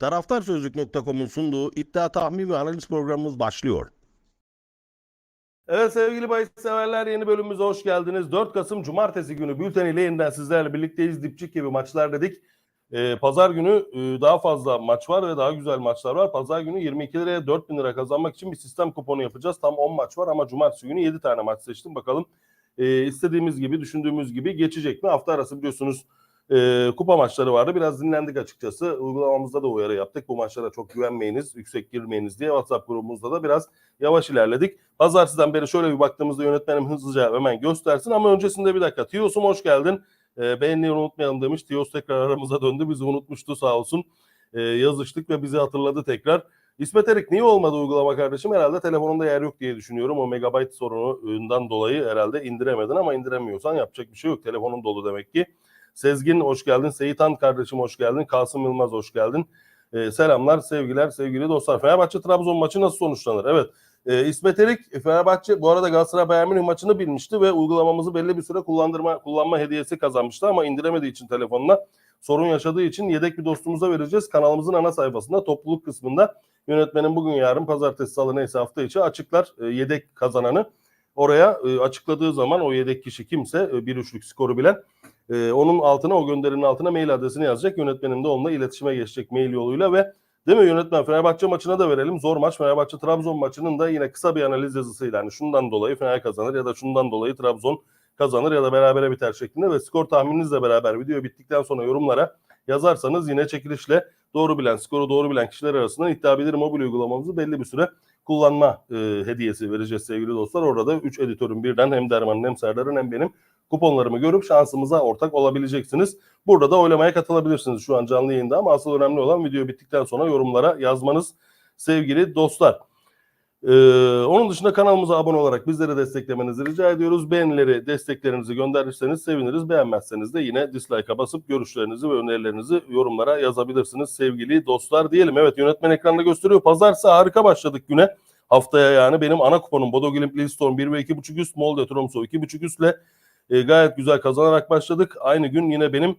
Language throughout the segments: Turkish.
Taraftarsözlük.com'un sunduğu iddia tahmin ve analiz programımız başlıyor. Evet sevgili bahis severler yeni bölümümüze hoş geldiniz. 4 Kasım Cumartesi günü bülteniyle yeniden sizlerle birlikteyiz. Dipçik gibi maçlar dedik. Ee, Pazar günü e, daha fazla maç var ve daha güzel maçlar var. Pazar günü 22 liraya 4000 lira kazanmak için bir sistem kuponu yapacağız. Tam 10 maç var ama Cumartesi günü 7 tane maç seçtim. Bakalım e, istediğimiz gibi, düşündüğümüz gibi geçecek mi? Hafta arası biliyorsunuz e, kupa maçları vardı. Biraz dinlendik açıkçası. Uygulamamızda da uyarı yaptık. Bu maçlara çok güvenmeyiniz, yüksek girmeyiniz diye WhatsApp grubumuzda da biraz yavaş ilerledik. Pazartesi'den beri şöyle bir baktığımızda yönetmenim hızlıca hemen göstersin ama öncesinde bir dakika. Tiyos'um hoş geldin. E, beğenmeyi unutmayalım demiş. Tiyos tekrar aramıza döndü. Bizi unutmuştu sağ olsun. E, yazıştık ve bizi hatırladı tekrar. İsmet Erik niye olmadı uygulama kardeşim? Herhalde telefonunda yer yok diye düşünüyorum. O megabayt sorunundan dolayı herhalde indiremedin ama indiremiyorsan yapacak bir şey yok. Telefonun dolu demek ki. Sezgin hoş geldin. Seyitan kardeşim hoş geldin. Kasım Yılmaz hoş geldin. Ee, selamlar, sevgiler, sevgili dostlar. Fenerbahçe Trabzon maçı nasıl sonuçlanır? Evet. Ee, İsmet Erik Fenerbahçe bu arada Galatasaray Bayern Münih maçını bilmişti ve uygulamamızı belli bir süre kullandırma kullanma hediyesi kazanmıştı ama indiremediği için telefonuna sorun yaşadığı için yedek bir dostumuza vereceğiz. Kanalımızın ana sayfasında topluluk kısmında yönetmenin bugün yarın pazartesi salı neyse hafta içi açıklar e, yedek kazananı. Oraya e, açıkladığı zaman o yedek kişi kimse e, bir üçlük skoru bilen e, onun altına o gönderinin altına mail adresini yazacak. Yönetmenim de onunla iletişime geçecek mail yoluyla ve değil mi yönetmen Fenerbahçe maçına da verelim. Zor maç Fenerbahçe Trabzon maçının da yine kısa bir analiz yazısıyla yani şundan dolayı Fener kazanır ya da şundan dolayı Trabzon kazanır ya da berabere biter şeklinde ve skor tahmininizle beraber video bittikten sonra yorumlara yazarsanız yine çekilişle doğru bilen, skoru doğru bilen kişiler arasında iddia mobil uygulamamızı belli bir süre kullanma e, hediyesi vereceğiz sevgili dostlar. Orada da 3 editörün birden hem Derman'ın hem Serdar'ın hem benim kuponlarımı görüp şansımıza ortak olabileceksiniz. Burada da oylamaya katılabilirsiniz şu an canlı yayında ama asıl önemli olan video bittikten sonra yorumlara yazmanız sevgili dostlar. Ee, onun dışında kanalımıza abone olarak bizleri desteklemenizi rica ediyoruz. Beğenileri, desteklerinizi gönderirseniz seviniriz. Beğenmezseniz de yine dislike'a basıp görüşlerinizi ve önerilerinizi yorumlara yazabilirsiniz sevgili dostlar diyelim. Evet yönetmen ekranda gösteriyor. Pazartesi harika başladık güne. Haftaya yani benim ana kuponum Bodo Glimt Lillestrøm 1 ve 2.5 üst, Molde Tromsø 2.5 üstle e, gayet güzel kazanarak başladık. Aynı gün yine benim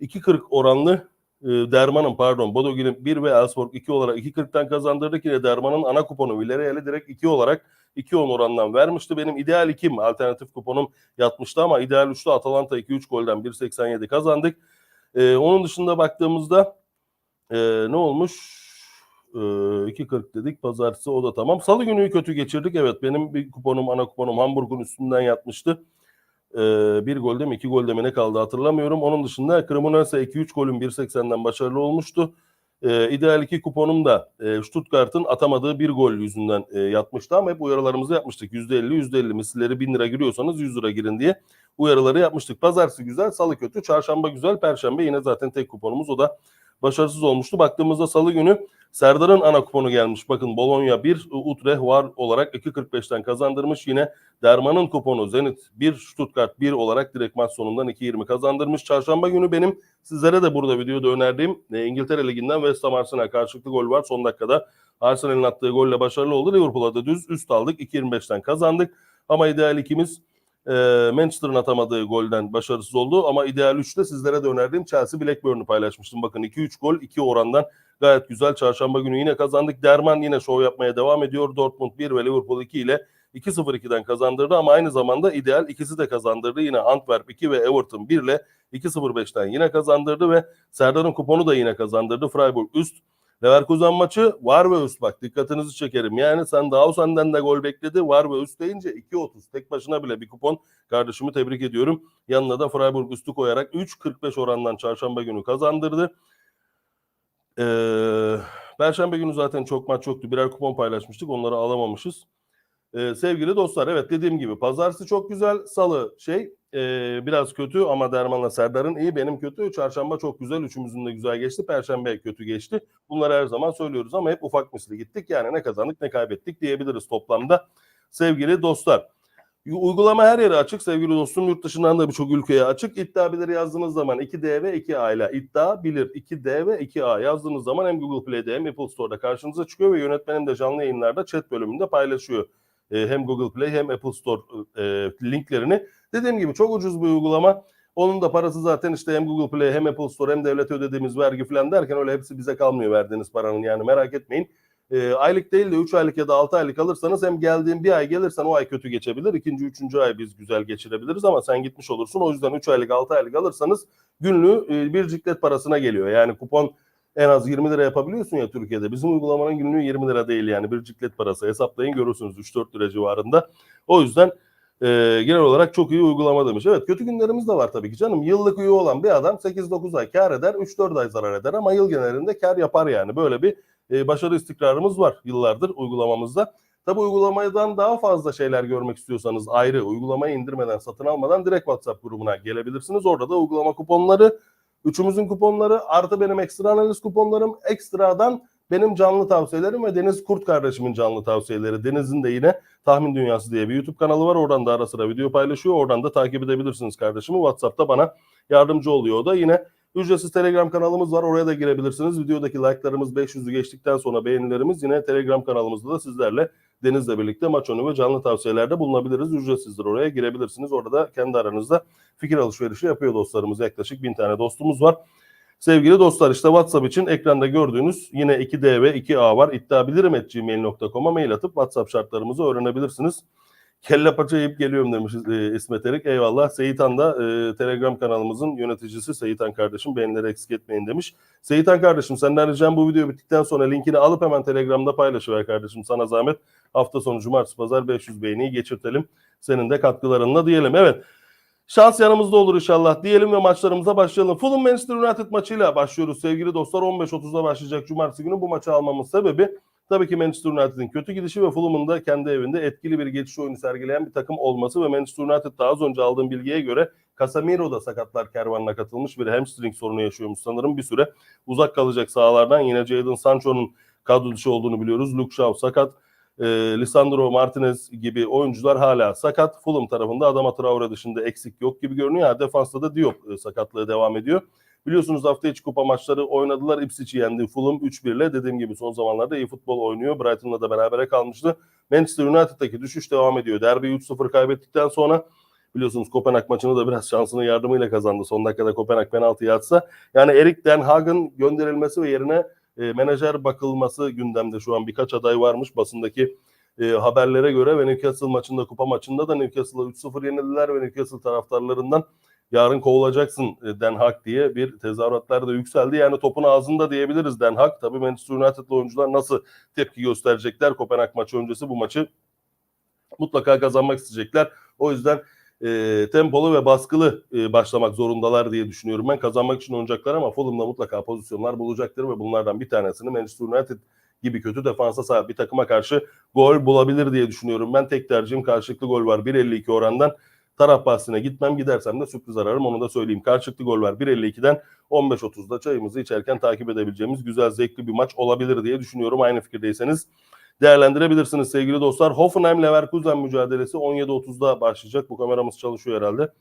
2.40 oranlı e, Derman'ın pardon Bodo Glimt 1 ve Elfsborg 2 olarak 2.40'tan kazandırdık. Yine Derman'ın ana kuponu Villarreal'i direkt 2 olarak 2.10 orandan vermişti. Benim ideal 2'm alternatif kuponum yatmıştı ama ideal 3'te Atalanta 2-3 golden 1.87 kazandık. E, onun dışında baktığımızda e, ne olmuş? E, 2.40 dedik pazartesi o da tamam. Salı günü kötü geçirdik. Evet benim bir kuponum ana kuponum Hamburg'un üstünden yatmıştı. Ee, bir golde mi iki golde mi ne kaldı hatırlamıyorum. Onun dışında Cremonese 2-3 golün 1.80'den başarılı olmuştu. Ee, ideal 2 kuponum da e, Stuttgart'ın atamadığı bir gol yüzünden e, yatmıştı ama hep uyarılarımızı yapmıştık. %50 %50 misilleri 1000 lira giriyorsanız 100 lira girin diye uyarıları yapmıştık. Pazartesi güzel, salı kötü, çarşamba güzel, perşembe yine zaten tek kuponumuz o da başarısız olmuştu. Baktığımızda salı günü Serdar'ın ana kuponu gelmiş. Bakın Bologna 1, Utrecht var olarak 2.45'ten kazandırmış. Yine Derman'ın kuponu Zenit 1, Stuttgart 1 olarak direkt maç sonundan 2.20 kazandırmış. Çarşamba günü benim sizlere de burada videoda önerdiğim e, İngiltere Ligi'nden West Ham Arsenal karşılıklı gol var. Son dakikada Arsenal'in attığı golle başarılı oldu. Liverpool'a da düz üst aldık. 2.25'ten kazandık. Ama ideal ikimiz e, Manchester'ın atamadığı golden başarısız oldu. Ama ideal 3'te sizlere de önerdiğim Chelsea Blackburn'u paylaşmıştım. Bakın 2-3 gol 2 orandan gayet güzel. Çarşamba günü yine kazandık. Derman yine şov yapmaya devam ediyor. Dortmund 1 ve Liverpool 2 ile 2-0-2'den kazandırdı ama aynı zamanda ideal ikisi de kazandırdı. Yine Antwerp 2 ve Everton 1 ile 2-0-5'ten yine kazandırdı ve Serdar'ın kuponu da yine kazandırdı. Freiburg üst. Leverkusen maçı var ve üst bak dikkatinizi çekerim. Yani sen daha senden de gol bekledi. Var ve üst deyince 2.30 tek başına bile bir kupon. Kardeşimi tebrik ediyorum. Yanına da Freiburg üstü koyarak 3.45 orandan çarşamba günü kazandırdı. Ee, Perşembe günü zaten çok maç yoktu. Birer kupon paylaşmıştık. Onları alamamışız. Ee, sevgili dostlar evet dediğim gibi pazartesi çok güzel. Salı şey e, biraz kötü ama Derman'la Serdar'ın iyi. Benim kötü. Çarşamba çok güzel. Üçümüzün de güzel geçti. Perşembe kötü geçti. Bunları her zaman söylüyoruz ama hep ufak misli gittik. Yani ne kazandık ne kaybettik diyebiliriz toplamda. Sevgili dostlar. Uygulama her yere açık sevgili dostum. Yurt dışından da birçok ülkeye açık. İddia bilir yazdığınız zaman 2D ve 2A ile iddia bilir 2D ve 2A yazdığınız zaman hem Google Play'de hem Apple Store'da karşınıza çıkıyor ve yönetmenim de canlı yayınlarda chat bölümünde paylaşıyor. Ee, hem Google Play hem Apple Store e, linklerini. Dediğim gibi çok ucuz bir uygulama. Onun da parası zaten işte hem Google Play hem Apple Store hem devlete ödediğimiz vergi falan derken öyle hepsi bize kalmıyor verdiğiniz paranın yani merak etmeyin. E, aylık değil de 3 aylık ya da 6 aylık alırsanız hem geldiğin bir ay gelirsen o ay kötü geçebilir. ikinci üçüncü ay biz güzel geçirebiliriz ama sen gitmiş olursun. O yüzden 3 aylık 6 aylık alırsanız günlüğü e, bir ciklet parasına geliyor. Yani kupon en az 20 lira yapabiliyorsun ya Türkiye'de. Bizim uygulamanın günlüğü 20 lira değil yani bir ciklet parası. Hesaplayın görürsünüz 3-4 lira civarında. O yüzden e, genel olarak çok iyi uygulama demiş. Evet kötü günlerimiz de var tabii ki canım. Yıllık üye olan bir adam 8-9 ay kar eder, 3-4 ay zarar eder ama yıl genelinde kar yapar yani. Böyle bir e, başarı istikrarımız var yıllardır uygulamamızda. Tabi uygulamadan daha fazla şeyler görmek istiyorsanız ayrı uygulamayı indirmeden satın almadan direkt WhatsApp grubuna gelebilirsiniz. Orada da uygulama kuponları, üçümüzün kuponları artı benim ekstra analiz kuponlarım ekstradan benim canlı tavsiyelerim ve Deniz Kurt kardeşimin canlı tavsiyeleri. Deniz'in de yine Tahmin Dünyası diye bir YouTube kanalı var. Oradan da ara sıra video paylaşıyor. Oradan da takip edebilirsiniz kardeşimi. WhatsApp'ta bana yardımcı oluyor o da. Yine Ücretsiz Telegram kanalımız var. Oraya da girebilirsiniz. Videodaki like'larımız 500'ü geçtikten sonra beğenilerimiz yine Telegram kanalımızda da sizlerle Deniz'le birlikte maç önü ve canlı tavsiyelerde bulunabiliriz. Ücretsizdir oraya girebilirsiniz. Orada da kendi aranızda fikir alışverişi yapıyor dostlarımız. Yaklaşık bin tane dostumuz var. Sevgili dostlar işte WhatsApp için ekranda gördüğünüz yine 2D ve 2A var. İddiabilirim.gmail.com'a mail atıp WhatsApp şartlarımızı öğrenebilirsiniz. Kelle paça yiyip geliyorum demiş e, İsmet Erik. Eyvallah. Seyitan da e, Telegram kanalımızın yöneticisi Seyitan kardeşim. Beğenileri eksik etmeyin demiş. Seyitan kardeşim senden ricam bu video bittikten sonra linkini alıp hemen Telegram'da paylaşıver kardeşim. Sana zahmet. Hafta sonu cumartesi pazar 500 beğeniyi geçirtelim. Senin de katkılarınla diyelim. Evet. Şans yanımızda olur inşallah diyelim ve maçlarımıza başlayalım. Fulham Manchester United maçıyla başlıyoruz sevgili dostlar. 15.30'da başlayacak cumartesi günü bu maçı almamın sebebi tabii ki Manchester United'in kötü gidişi ve Fulham'ın da kendi evinde etkili bir geçiş oyunu sergileyen bir takım olması ve Manchester United daha az önce aldığım bilgiye göre Casemiro da sakatlar kervanına katılmış bir hamstring sorunu yaşıyormuş sanırım bir süre uzak kalacak sahalardan. Yine Jadon Sancho'nun kadro dışı olduğunu biliyoruz. Luke Shaw sakat. E, Lisandro Martinez gibi oyuncular hala sakat. Fulham tarafında Adama Traore dışında eksik yok gibi görünüyor. Defansta da Diop e, sakatlığı devam ediyor. Biliyorsunuz hafta içi kupa maçları oynadılar. Ipswich'i yendi Fulham 3-1 ile. Dediğim gibi son zamanlarda iyi futbol oynuyor. Brighton'la da berabere kalmıştı. Manchester United'daki düşüş devam ediyor. Derbi 3-0 kaybettikten sonra biliyorsunuz Kopenhag maçını da biraz şansının yardımıyla kazandı. Son dakikada Kopenhag penaltı atsa. Yani Erik Den Haag'ın gönderilmesi ve yerine e, menajer bakılması gündemde şu an birkaç aday varmış basındaki e, haberlere göre ve Newcastle maçında kupa maçında da Newcastle'a 3-0 yenildiler ve Newcastle taraftarlarından yarın kovulacaksın e, Den Haag diye bir tezahüratlar da yükseldi. Yani topun ağzında diyebiliriz Den Haag. Tabii Manchester United'lı oyuncular nasıl tepki gösterecekler Kopenhag maçı öncesi bu maçı mutlaka kazanmak isteyecekler. O yüzden e, tempolu ve baskılı e, başlamak zorundalar diye düşünüyorum ben. Kazanmak için oynayacaklar ama Fulham'da mutlaka pozisyonlar bulacaktır ve bunlardan bir tanesini Manchester United gibi kötü defansa sahip bir takıma karşı gol bulabilir diye düşünüyorum. Ben tek tercihim karşılıklı gol var 1.52 orandan. Taraf bahsine gitmem gidersem de sürpriz ararım onu da söyleyeyim. Karşılıklı gol var 1.52'den 15.30'da çayımızı içerken takip edebileceğimiz güzel zevkli bir maç olabilir diye düşünüyorum. Aynı fikirdeyseniz değerlendirebilirsiniz sevgili dostlar. Hoffenheim Leverkusen mücadelesi 17.30'da başlayacak. Bu kameramız çalışıyor herhalde.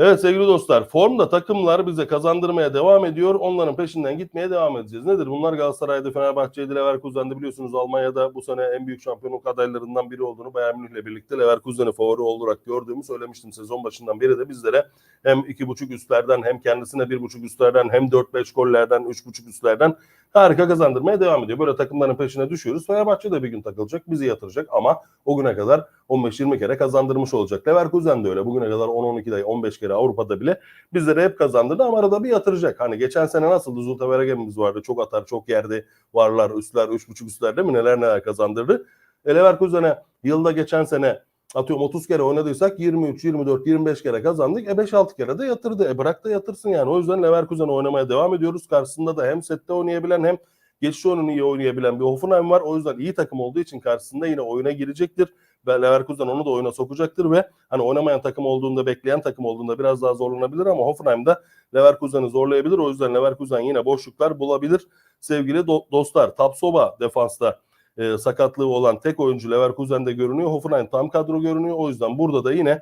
Evet sevgili dostlar formda takımlar bize kazandırmaya devam ediyor. Onların peşinden gitmeye devam edeceğiz. Nedir? Bunlar Galatasaray'da, Fenerbahçe'de, Leverkusen'de biliyorsunuz Almanya'da bu sene en büyük şampiyonluk adaylarından biri olduğunu Bayern Münih'le birlikte Leverkusen'i favori olarak gördüğümü söylemiştim sezon başından beri de bizlere hem iki buçuk üstlerden hem kendisine bir buçuk üstlerden hem 4-5 gollerden üç buçuk üstlerden harika kazandırmaya devam ediyor. Böyle takımların peşine düşüyoruz. Fenerbahçe de bir gün takılacak, bizi yatıracak ama o güne kadar 15-20 kere kazandırmış olacak. Leverkusen de öyle. Bugüne kadar 10-12 15 kere Avrupa'da bile bizlere hep kazandırdı ama arada bir yatıracak. Hani geçen sene nasıl Zulte Veregem'imiz vardı. Çok atar, çok yerde varlar, üstler, 3.5 üstler değil mi? Neler neler kazandırdı. E Leverkusen'e yılda geçen sene atıyorum 30 kere oynadıysak 23, 24, 25 kere kazandık. E 5-6 kere de yatırdı. E bırak da yatırsın yani. O yüzden Leverkusen oynamaya devam ediyoruz. Karşısında da hem sette oynayabilen hem geçiş oyununu iyi oynayabilen bir Hoffenheim var. O yüzden iyi takım olduğu için karşısında yine oyuna girecektir. Ve Leverkusen onu da oyuna sokacaktır ve hani oynamayan takım olduğunda, bekleyen takım olduğunda biraz daha zorlanabilir ama Hoffenheim'da Leverkusen'i zorlayabilir. O yüzden Leverkusen yine boşluklar bulabilir. Sevgili do- dostlar, Tapsoba defansta e, sakatlığı olan tek oyuncu Leverkusen'de görünüyor. Hoffenheim tam kadro görünüyor. O yüzden burada da yine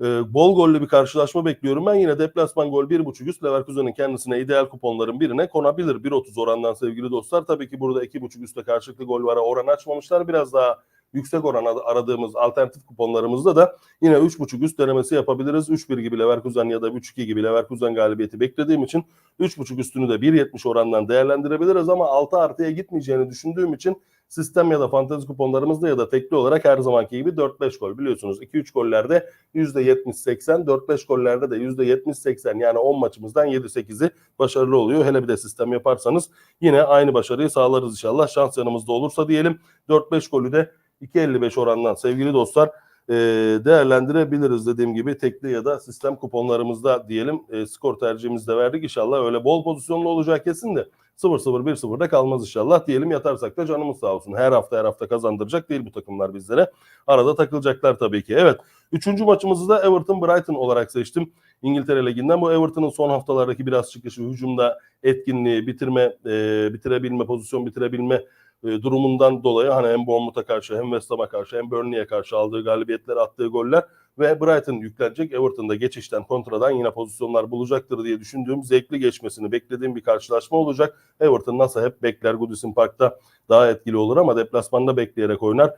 e, bol gollü bir karşılaşma bekliyorum. Ben yine deplasman gol 1.5 üst Leverkusen'in kendisine ideal kuponların birine konabilir. 1.30 orandan sevgili dostlar. Tabii ki burada 2.5 üstte karşılıklı gol vara oran açmamışlar. Biraz daha yüksek oran ar- aradığımız alternatif kuponlarımızda da yine 3.5 üst denemesi yapabiliriz. 3-1 gibi Leverkusen ya da 3-2 gibi Leverkusen galibiyeti beklediğim için 3.5 üstünü de 1.70 orandan değerlendirebiliriz ama 6 artıya gitmeyeceğini düşündüğüm için sistem ya da fantezi kuponlarımızda ya da tekli olarak her zamanki gibi 4-5 gol biliyorsunuz. 2-3 gollerde %70-80, 4-5 gollerde de %70-80 yani 10 maçımızdan 7-8'i başarılı oluyor. Hele bir de sistem yaparsanız yine aynı başarıyı sağlarız inşallah. Şans yanımızda olursa diyelim 4-5 golü de 2.55 orandan sevgili dostlar e, değerlendirebiliriz dediğim gibi tekli ya da sistem kuponlarımızda diyelim. E, skor tercihimizi de verdik. İnşallah öyle bol pozisyonlu olacak kesin de. 0-0 1-0'da kalmaz inşallah diyelim. Yatarsak da canımız sağ olsun. Her hafta her hafta kazandıracak değil bu takımlar bizlere. Arada takılacaklar tabii ki. Evet üçüncü maçımızı da Everton Brighton olarak seçtim. İngiltere Ligi'nden. Bu Everton'ın son haftalardaki biraz çıkışı hücumda etkinliği bitirme e, bitirebilme pozisyon bitirebilme e, durumundan dolayı hani hem Bournemouth'a karşı hem West Ham'a karşı hem Burnley'e karşı aldığı galibiyetler attığı goller ve Brighton yüklenecek. Everton'da geçişten kontradan yine pozisyonlar bulacaktır diye düşündüğüm zevkli geçmesini beklediğim bir karşılaşma olacak. Everton nasıl hep bekler Goodison Park'ta daha etkili olur ama deplasmanda bekleyerek oynar.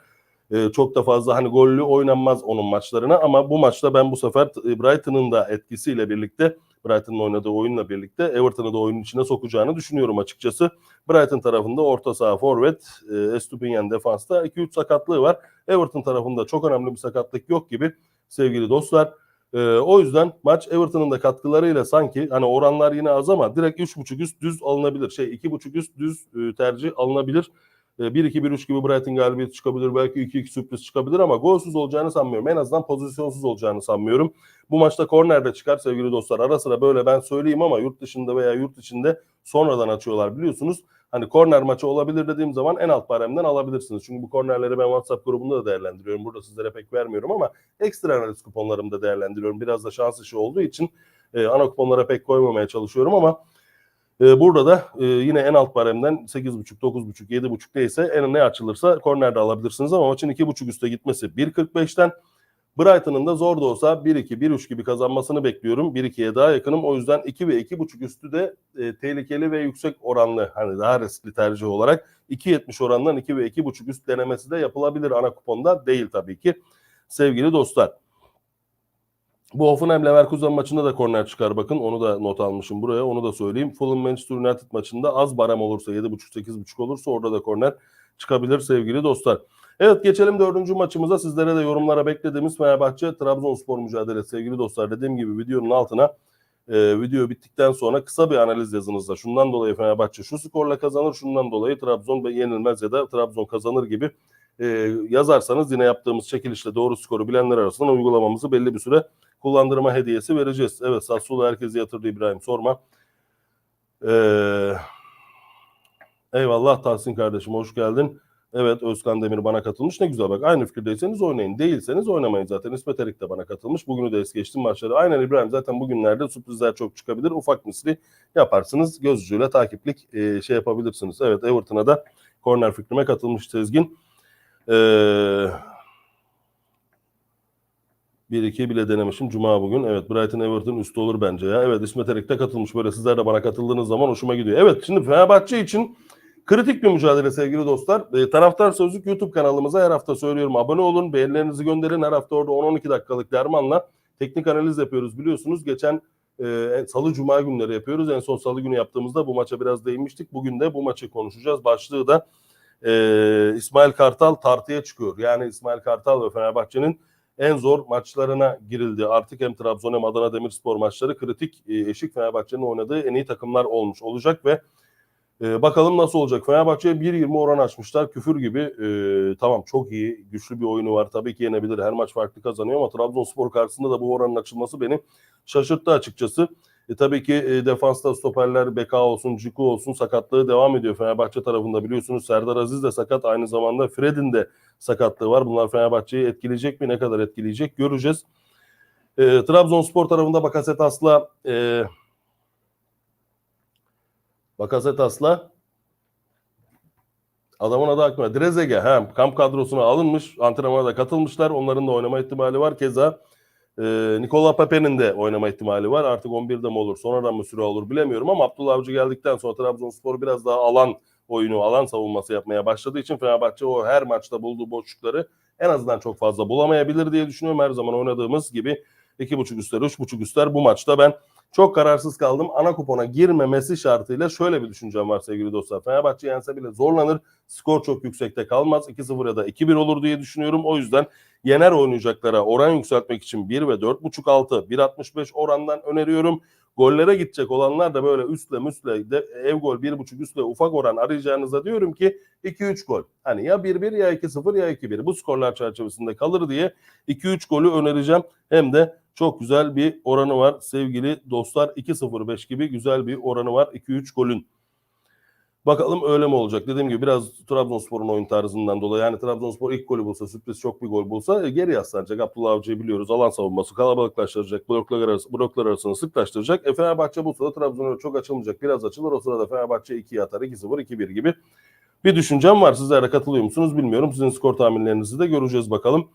Ee, çok da fazla hani gollü oynanmaz onun maçlarına ama bu maçta ben bu sefer Brighton'ın da etkisiyle birlikte Brighton'ın oynadığı oyunla birlikte Everton'ı da oyunun içine sokacağını düşünüyorum açıkçası. Brighton tarafında orta saha forvet, e, Estupinian defansta 2-3 sakatlığı var. Everton tarafında çok önemli bir sakatlık yok gibi sevgili dostlar. E, o yüzden maç Everton'ın da katkılarıyla sanki hani oranlar yine az ama direkt 3.5 üst düz alınabilir. Şey 2.5 üst düz e, tercih alınabilir. E, 1-2-1-3 gibi Brighton galibiyeti çıkabilir. Belki 2-2 sürpriz çıkabilir ama golsüz olacağını sanmıyorum. En azından pozisyonsuz olacağını sanmıyorum. Bu maçta kornerde çıkar sevgili dostlar. Ara sıra böyle ben söyleyeyim ama yurt dışında veya yurt içinde sonradan açıyorlar biliyorsunuz. Hani korner maçı olabilir dediğim zaman en alt baremden alabilirsiniz. Çünkü bu kornerleri ben WhatsApp grubunda da değerlendiriyorum. Burada sizlere pek vermiyorum ama ekstra analiz kuponlarımda değerlendiriyorum. Biraz da şans işi olduğu için e, ana kuponlara pek koymamaya çalışıyorum ama e, burada da e, yine en alt baremden 8.5, 9.5, 7.5 neyse en ne açılırsa kornerde alabilirsiniz ama maçın 2.5 üste gitmesi 1.45'ten Brighton'ın da zor da olsa 1-2, 1-3 gibi kazanmasını bekliyorum. 1-2'ye daha yakınım. O yüzden 2 ve 2.5 üstü de e, tehlikeli ve yüksek oranlı hani daha riskli tercih olarak 2.70 orandan 2 ve 2.5 üst denemesi de yapılabilir ana kuponda değil tabii ki sevgili dostlar. Bu Hoffenheim Leverkusen maçında da korner çıkar bakın. Onu da not almışım buraya. Onu da söyleyeyim. Fulham Manchester United maçında az barem olursa 7.5 8.5 olursa orada da korner çıkabilir sevgili dostlar. Evet geçelim dördüncü maçımıza. Sizlere de yorumlara beklediğimiz Fenerbahçe Trabzonspor mücadelesi sevgili dostlar. Dediğim gibi videonun altına e, video bittikten sonra kısa bir analiz yazınızda. Şundan dolayı Fenerbahçe şu skorla kazanır, şundan dolayı Trabzon yenilmez ya da Trabzon kazanır gibi e, yazarsanız yine yaptığımız çekilişle doğru skoru bilenler arasından uygulamamızı belli bir süre kullandırma hediyesi vereceğiz. Evet Sassuolo herkesi yatırdı İbrahim sorma. Ee, eyvallah Tahsin kardeşim hoş geldin. Evet Özkan Demir bana katılmış. Ne güzel bak aynı fikirdeyseniz oynayın. Değilseniz oynamayın zaten. İsmet Erik de bana katılmış. Bugünü de es geçtim maçları. Aynen İbrahim zaten bugünlerde sürprizler çok çıkabilir. Ufak misli yaparsınız. Göz ucuyla takiplik e, şey yapabilirsiniz. Evet Everton'a da korner fikrime katılmış Sezgin. Eee 1-2 bile denemişim Cuma bugün. Evet Brighton Everton üstü olur bence ya. Evet İsmet Erik de katılmış. Böyle sizler de bana katıldığınız zaman hoşuma gidiyor. Evet şimdi Fenerbahçe için kritik bir mücadele sevgili dostlar. E, Taraftar Sözlük YouTube kanalımıza her hafta söylüyorum. Abone olun. Beğenilerinizi gönderin. Her hafta orada 10-12 dakikalık dermanla teknik analiz yapıyoruz biliyorsunuz. Geçen e, salı cuma günleri yapıyoruz. En son salı günü yaptığımızda bu maça biraz değinmiştik. Bugün de bu maçı konuşacağız. Başlığı da e, İsmail Kartal tartıya çıkıyor. Yani İsmail Kartal ve Fenerbahçe'nin en zor maçlarına girildi. Artık hem Trabzon hem Adana Demirspor maçları kritik e, eşik Fenerbahçe'nin oynadığı en iyi takımlar olmuş olacak ve e, bakalım nasıl olacak. Fenerbahçe'ye 1.20 oran açmışlar. Küfür gibi. E, tamam çok iyi. Güçlü bir oyunu var. Tabii ki yenebilir. Her maç farklı kazanıyor ama Trabzonspor karşısında da bu oranın açılması beni şaşırttı açıkçası. E, tabii ki e, defansta stoperler Beka olsun, Ciku olsun sakatlığı devam ediyor Fenerbahçe tarafında. Biliyorsunuz Serdar Aziz de sakat. Aynı zamanda Fred'in de sakatlığı var. Bunlar Fenerbahçe'yi etkileyecek mi? Ne kadar etkileyecek? Göreceğiz. E, Trabzonspor tarafında Bakasetas'la e, Bakasetas'la adamın adı aklıma. Drezege he, kamp kadrosuna alınmış. Antrenmana da katılmışlar. Onların da oynama ihtimali var. Keza e, Nikola Pepe'nin de oynama ihtimali var. Artık 11'de mi olur, sonradan mı süre olur bilemiyorum ama Abdullah Avcı geldikten sonra Trabzonspor biraz daha alan oyunu alan savunması yapmaya başladığı için Fenerbahçe o her maçta bulduğu boşlukları en azından çok fazla bulamayabilir diye düşünüyorum. Her zaman oynadığımız gibi 2.5 üstler, 3.5 üstler bu maçta ben çok kararsız kaldım. Ana kupona girmemesi şartıyla şöyle bir düşüncem var sevgili dostlar. Fenerbahçe yense bile zorlanır. Skor çok yüksekte kalmaz. 2-0 ya da 2-1 olur diye düşünüyorum. O yüzden yener oynayacaklara oran yükseltmek için 1 ve 4.5 altı 1.65 orandan öneriyorum. Gollere gidecek olanlar da böyle üstle müsle de, ev gol 1.5 üstle ufak oran arayacağınıza diyorum ki 2-3 gol. Hani ya 1-1 ya 2-0 ya 2-1 bu skorlar çerçevesinde kalır diye 2-3 golü önereceğim. Hem de çok güzel bir oranı var sevgili dostlar. 2-0-5 gibi güzel bir oranı var 2-3 golün. Bakalım öyle mi olacak? Dediğim gibi biraz Trabzonspor'un oyun tarzından dolayı. Yani Trabzonspor ilk golü bulsa, sürpriz çok bir gol bulsa e, geri yaslanacak. Abdullah Avcı'yı biliyoruz. Alan savunması kalabalıklaştıracak. Bloklar, arası, bloklar arasını sıklaştıracak. E Fenerbahçe bu sırada Trabzon'a çok açılmayacak. Biraz açılır. O sırada Fenerbahçe 2'ye atar. 2-0, 2-1 gibi bir düşüncem var. Sizler de katılıyor musunuz bilmiyorum. Sizin skor tahminlerinizi de göreceğiz bakalım.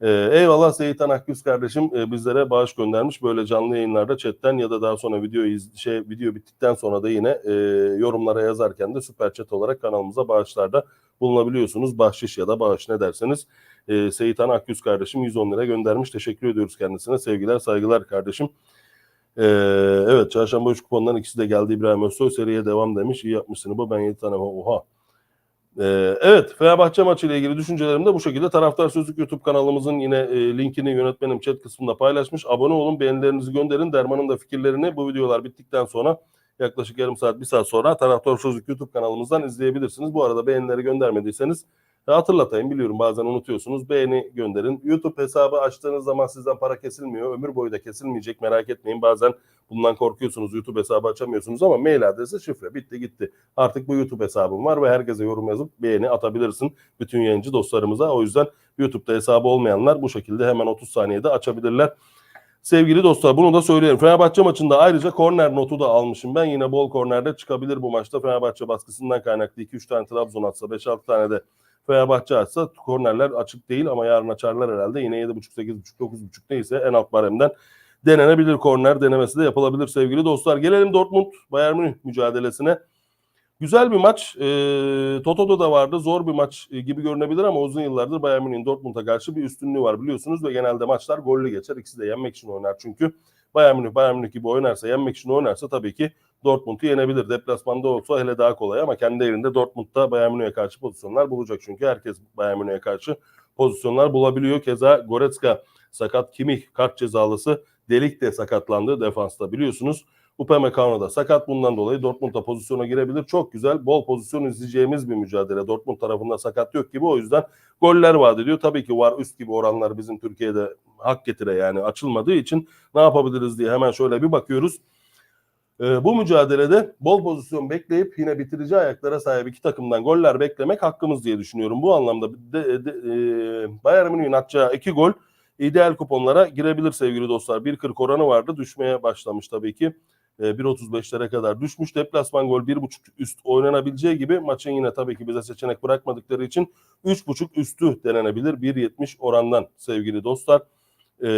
Ee, eyvallah Seyitan Akgüz kardeşim e, bizlere bağış göndermiş. Böyle canlı yayınlarda chatten ya da daha sonra video iz, şey video bittikten sonra da yine e, yorumlara yazarken de süper chat olarak kanalımıza bağışlarda bulunabiliyorsunuz. Bahşiş ya da bağış ne derseniz. E, Seyitan Akgüz kardeşim 110 lira göndermiş. Teşekkür ediyoruz kendisine. Sevgiler saygılar kardeşim. Ee, evet çarşamba 3 kuponların ikisi de geldi İbrahim Özsoy seriye devam demiş. İyi yapmışsın bu ben 7 tane oha. Ee, evet Fenerbahçe maçı ile ilgili düşüncelerim de bu şekilde. Taraftar Sözlük YouTube kanalımızın yine e, linkini yönetmenim chat kısmında paylaşmış. Abone olun beğenilerinizi gönderin. Derman'ın da fikirlerini bu videolar bittikten sonra yaklaşık yarım saat bir saat sonra Taraftar Sözlük YouTube kanalımızdan izleyebilirsiniz. Bu arada beğenileri göndermediyseniz hatırlatayım biliyorum bazen unutuyorsunuz. Beğeni gönderin. YouTube hesabı açtığınız zaman sizden para kesilmiyor. Ömür boyu da kesilmeyecek merak etmeyin. Bazen bundan korkuyorsunuz. YouTube hesabı açamıyorsunuz ama mail adresi şifre. Bitti gitti. Artık bu YouTube hesabım var ve herkese yorum yazıp beğeni atabilirsin. Bütün yayıncı dostlarımıza. O yüzden YouTube'da hesabı olmayanlar bu şekilde hemen 30 saniyede açabilirler. Sevgili dostlar bunu da söyleyelim. Fenerbahçe maçında ayrıca korner notu da almışım. Ben yine bol kornerde çıkabilir bu maçta. Fenerbahçe baskısından kaynaklı 2-3 tane Trabzon atsa 5-6 tane de Fenerbahçe açsa kornerler açık değil ama yarın açarlar herhalde. Yine 7.5, 8.5, 9.5 neyse en alt baremden denenebilir. Korner denemesi de yapılabilir sevgili dostlar. Gelelim Dortmund Bayern Münih mücadelesine. Güzel bir maç. E, Toto'da da vardı. Zor bir maç e, gibi görünebilir ama uzun yıllardır Bayern Münih'in Dortmund'a karşı bir üstünlüğü var biliyorsunuz ve genelde maçlar gollü geçer. İkisi de yenmek için oynar çünkü. Bayern Münih, Bayern Münih gibi oynarsa, yenmek için oynarsa tabii ki Dortmund'u yenebilir. Deplasmanda olsa hele daha kolay ama kendi evinde Dortmund'da Bayern Münih'e karşı pozisyonlar bulacak. Çünkü herkes Bayern Münih'e karşı pozisyonlar bulabiliyor. Keza Goretzka sakat, Kimmich kart cezalısı, Delik de sakatlandı defansta biliyorsunuz. Upamecano da sakat bundan dolayı Dortmund'a pozisyona girebilir. Çok güzel, bol pozisyon izleyeceğimiz bir mücadele. Dortmund tarafında sakat yok gibi o yüzden goller vaat ediyor. Tabii ki var üst gibi oranlar bizim Türkiye'de hak getire yani açılmadığı için ne yapabiliriz diye hemen şöyle bir bakıyoruz. Ee, bu mücadelede bol pozisyon bekleyip yine bitirici ayaklara sahip iki takımdan goller beklemek hakkımız diye düşünüyorum. Bu anlamda de, de, e, Bayern Münih'in atacağı iki gol ideal kuponlara girebilir sevgili dostlar. 1.40 oranı vardı düşmeye başlamış tabii ki. E, 1.35'lere kadar düşmüş. Deplasman gol 1.5 üst oynanabileceği gibi maçın yine tabii ki bize seçenek bırakmadıkları için 3.5 üstü denenebilir 1.70 orandan sevgili dostlar. E,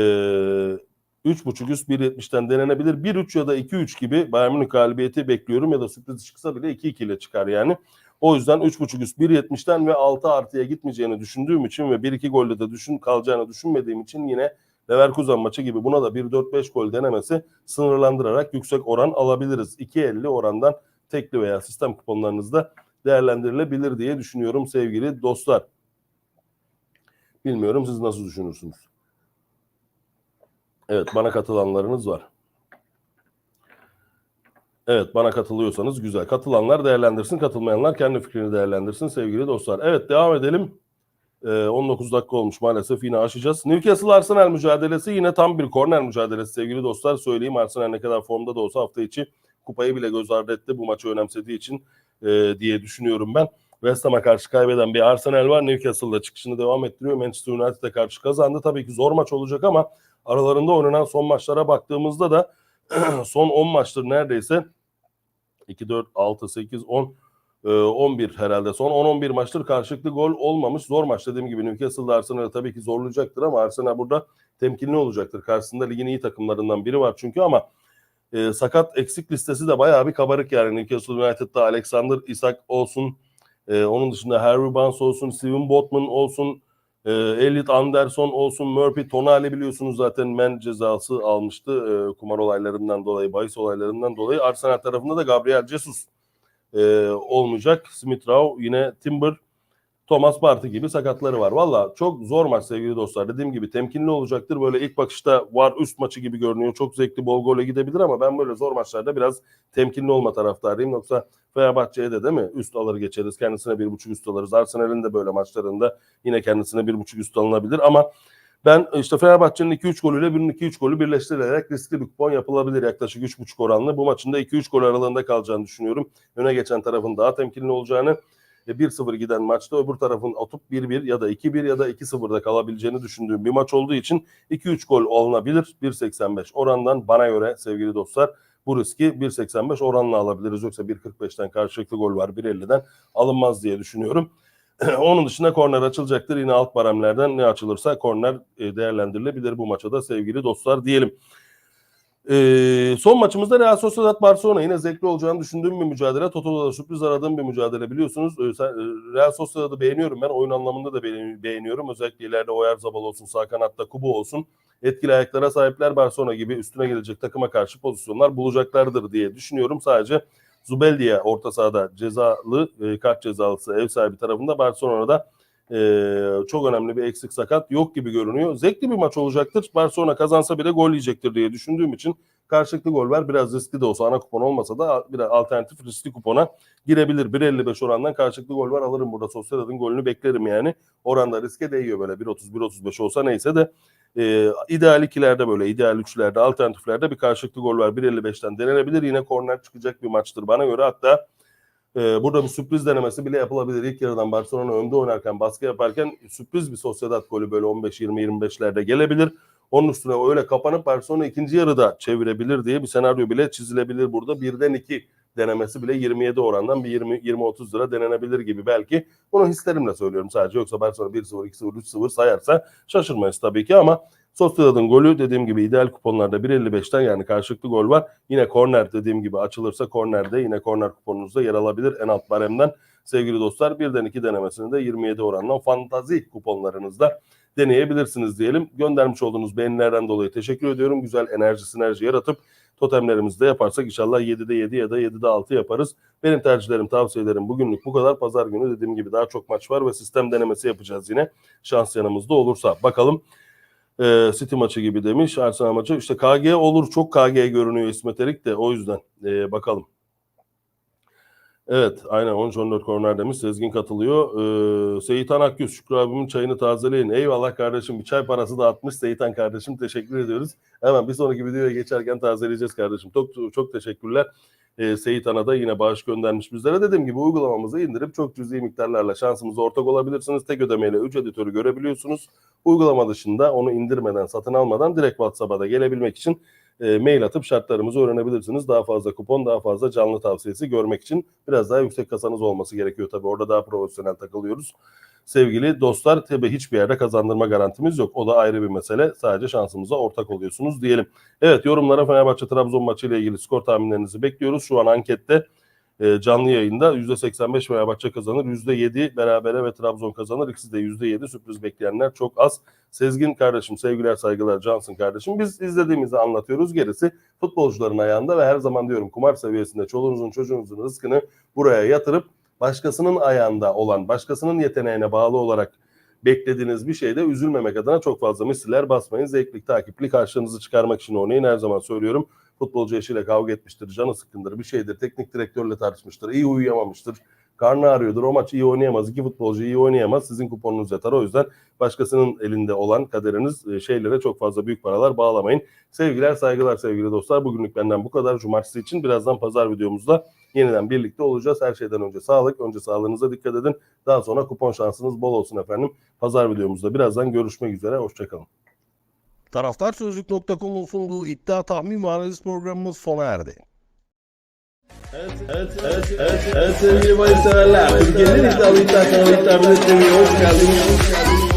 3.5 üst 1.70'ten denenebilir. 1-3 ya da 2-3 gibi Bayern Münih galibiyeti bekliyorum ya da sürpriz çıksa bile 2-2 ile çıkar yani. O yüzden 3.5 üst 1.70'ten ve 6 artıya gitmeyeceğini düşündüğüm için ve 1-2 golde de düşün kalacağını düşünmediğim için yine Leverkusen maçı gibi buna da 1-4-5 gol denemesi sınırlandırarak yüksek oran alabiliriz. 2.50 orandan tekli veya sistem kuponlarınızda değerlendirilebilir diye düşünüyorum sevgili dostlar. Bilmiyorum siz nasıl düşünürsünüz? Evet bana katılanlarınız var. Evet bana katılıyorsanız güzel. Katılanlar değerlendirsin, katılmayanlar kendi fikrini değerlendirsin sevgili dostlar. Evet devam edelim. Ee, 19 dakika olmuş maalesef yine aşacağız. Newcastle Arsenal mücadelesi yine tam bir korner mücadelesi sevgili dostlar. Söyleyeyim Arsenal ne kadar formda da olsa hafta içi kupayı bile göz ardı etti bu maçı önemsediği için e, diye düşünüyorum ben. West Ham'a karşı kaybeden bir Arsenal var. Newcastle'da çıkışını devam ettiriyor. Manchester United'e karşı kazandı. Tabii ki zor maç olacak ama aralarında oynanan son maçlara baktığımızda da son 10 maçtır neredeyse 2, 4, 6, 8, 10, 11 herhalde. Son 10-11 maçtır karşılıklı gol olmamış. Zor maç dediğim gibi Newcastle'da Arsenal'ı tabii ki zorlayacaktır ama Arsenal burada temkinli olacaktır. Karşısında ligin iyi takımlarından biri var çünkü ama e, sakat eksik listesi de bayağı bir kabarık yani. Newcastle United'da Alexander Isak olsun. e, onun dışında Harry Barnes olsun. Steven Botman olsun. E, Elliot Anderson olsun. Murphy Tonali biliyorsunuz zaten men cezası almıştı. e, kumar olaylarından dolayı, bahis olaylarından dolayı. Arsenal tarafında da Gabriel Jesus e, olmayacak. Smith Rowe yine Timber Thomas Partey gibi sakatları var. Valla çok zor maç sevgili dostlar. Dediğim gibi temkinli olacaktır. Böyle ilk bakışta var üst maçı gibi görünüyor. Çok zevkli bol gole gidebilir ama ben böyle zor maçlarda biraz temkinli olma taraftarıyım. Yoksa Fenerbahçe'ye de değil mi? Üst alır geçeriz. Kendisine bir buçuk üst alırız. Arsenal'in de böyle maçlarında yine kendisine bir buçuk üst alınabilir ama ben işte Fenerbahçe'nin 2-3 golüyle birinin 2-3 golü birleştirilerek riskli bir kupon yapılabilir yaklaşık 3.5 oranlı. Bu maçın da 2-3 gol aralığında kalacağını düşünüyorum. Öne geçen tarafın daha temkinli olacağını 1-0 giden maçta öbür tarafın atıp 1-1 ya da 2-1 ya da 2-0'da kalabileceğini düşündüğüm bir maç olduğu için 2-3 gol alınabilir. 1.85 orandan bana göre sevgili dostlar bu riski 1.85 oranla alabiliriz. Yoksa 1.45'ten karşılıklı gol var 1.50'den alınmaz diye düşünüyorum. Onun dışında korner açılacaktır. Yine alt baremlerden ne açılırsa korner e, değerlendirilebilir bu maça da sevgili dostlar diyelim. Ee, son maçımızda Real Sociedad Barcelona yine zevkli olacağını düşündüğüm bir mücadele. Toto'da da sürpriz aradığım bir mücadele biliyorsunuz. Ee, e, Real Sociedad'ı beğeniyorum ben. Oyun anlamında da beğen- beğeniyorum. Özellikle ileride Oyarzabal olsun, sağ kanatta Kubu olsun. Etkili ayaklara sahipler Barcelona gibi üstüne gelecek takıma karşı pozisyonlar bulacaklardır diye düşünüyorum. Sadece Zubeldia orta sahada cezalı, e, kart cezalısı ev sahibi tarafında Barcelona'da e, çok önemli bir eksik sakat yok gibi görünüyor. Zevkli bir maç olacaktır. Barcelona kazansa bile gol yiyecektir diye düşündüğüm için karşılıklı gol var. Biraz riskli de olsa ana kupon olmasa da bir alternatif riskli kupona girebilir. 1.55 orandan karşılıklı gol var. Alırım burada Sociedad'ın golünü beklerim yani. Oranda riske değiyor böyle 1.30 1.35 olsa neyse de e, ideal ikilerde böyle ideal üçlerde alternatiflerde bir karşılıklı gol var. 1.55'ten denenebilir. Yine korner çıkacak bir maçtır bana göre. Hatta ee, burada bir sürpriz denemesi bile yapılabilir. İlk yarıdan Barcelona önde oynarken, baskı yaparken sürpriz bir Sociedad golü böyle 15-20-25'lerde gelebilir. Onun üstüne öyle kapanıp Barcelona ikinci yarıda çevirebilir diye bir senaryo bile çizilebilir burada. Birden iki denemesi bile 27 orandan bir 20-30 lira denenebilir gibi belki. Bunu hislerimle söylüyorum sadece. Yoksa Barcelona 1-0, 2-0, 3-0 sayarsa şaşırmayız tabii ki ama Sociedad'ın golü dediğim gibi ideal kuponlarda 1.55'ten yani karşılıklı gol var. Yine korner dediğim gibi açılırsa kornerde yine korner kuponunuzda yer alabilir en alt baremden. Sevgili dostlar birden iki denemesini de 27 oranla fantazi kuponlarınızda deneyebilirsiniz diyelim. Göndermiş olduğunuz beğenilerden dolayı teşekkür ediyorum. Güzel enerji sinerji yaratıp totemlerimizi de yaparsak inşallah 7'de 7 ya da 7'de 6 yaparız. Benim tercihlerim, tavsiyelerim bugünlük bu kadar. Pazar günü dediğim gibi daha çok maç var ve sistem denemesi yapacağız yine. Şans yanımızda olursa. Bakalım e, City maçı gibi demiş. Arsenal maçı. İşte KG olur. Çok KG görünüyor İsmet Erik de. O yüzden e, bakalım. Evet aynen 13-14 korner demiş. Sezgin katılıyor. Ee, Seyitan Akgüz Şükrü abimin çayını tazeleyin. Eyvallah kardeşim bir çay parası da atmış Seyitan kardeşim. Teşekkür ediyoruz. Hemen bir sonraki videoya geçerken tazeleyeceğiz kardeşim. Çok çok teşekkürler. Ee, Seyitan'a da yine bağış göndermiş bizlere. Dediğim gibi uygulamamızı indirip çok cüzi miktarlarla şansımıza ortak olabilirsiniz. Tek ödemeyle 3 editörü görebiliyorsunuz. Uygulama dışında onu indirmeden, satın almadan direkt WhatsApp'a da gelebilmek için e, mail atıp şartlarımızı öğrenebilirsiniz. Daha fazla kupon, daha fazla canlı tavsiyesi görmek için biraz daha yüksek kasanız olması gerekiyor tabii. Orada daha profesyonel takılıyoruz. Sevgili dostlar tabii hiçbir yerde kazandırma garantimiz yok. O da ayrı bir mesele. Sadece şansımıza ortak oluyorsunuz diyelim. Evet yorumlara Fenerbahçe Trabzon maçı ile ilgili skor tahminlerinizi bekliyoruz. Şu an ankette e, canlı yayında %85 Fenerbahçe kazanır, %7 berabere ve Trabzon kazanır. İkisi de %7 sürpriz bekleyenler çok az. Sezgin kardeşim, sevgiler saygılar Cansın kardeşim. Biz izlediğimizi anlatıyoruz. Gerisi futbolcuların ayağında ve her zaman diyorum kumar seviyesinde çoluğunuzun çocuğunuzun rızkını buraya yatırıp başkasının ayağında olan, başkasının yeteneğine bağlı olarak beklediğiniz bir şeyde üzülmemek adına çok fazla misiller basmayın. Zevklik, takipli karşınızı çıkarmak için oynayın. Her zaman söylüyorum. Futbolcu eşiyle kavga etmiştir, canı sıkkındır, bir şeydir. Teknik direktörle tartışmıştır, iyi uyuyamamıştır. Karnı ağrıyordur. O maç iyi oynayamaz. iki futbolcu iyi oynayamaz. Sizin kuponunuz yatar. O yüzden başkasının elinde olan kaderiniz e, şeylere çok fazla büyük paralar bağlamayın. Sevgiler, saygılar sevgili dostlar. Bugünlük benden bu kadar. Cumartesi için birazdan pazar videomuzda yeniden birlikte olacağız. Her şeyden önce sağlık. Önce sağlığınıza dikkat edin. Daha sonra kupon şansınız bol olsun efendim. Pazar videomuzda birazdan görüşmek üzere. Hoşçakalın. Taraftarsözlük.com'un sunduğu iddia tahmin ve analiz programımız sona erdi. Evet, evet, evet, evet, evet sevgili bayı severler. Türkiye'nin iddialı iddia kanalı iddia biletlerine hoş geldiniz.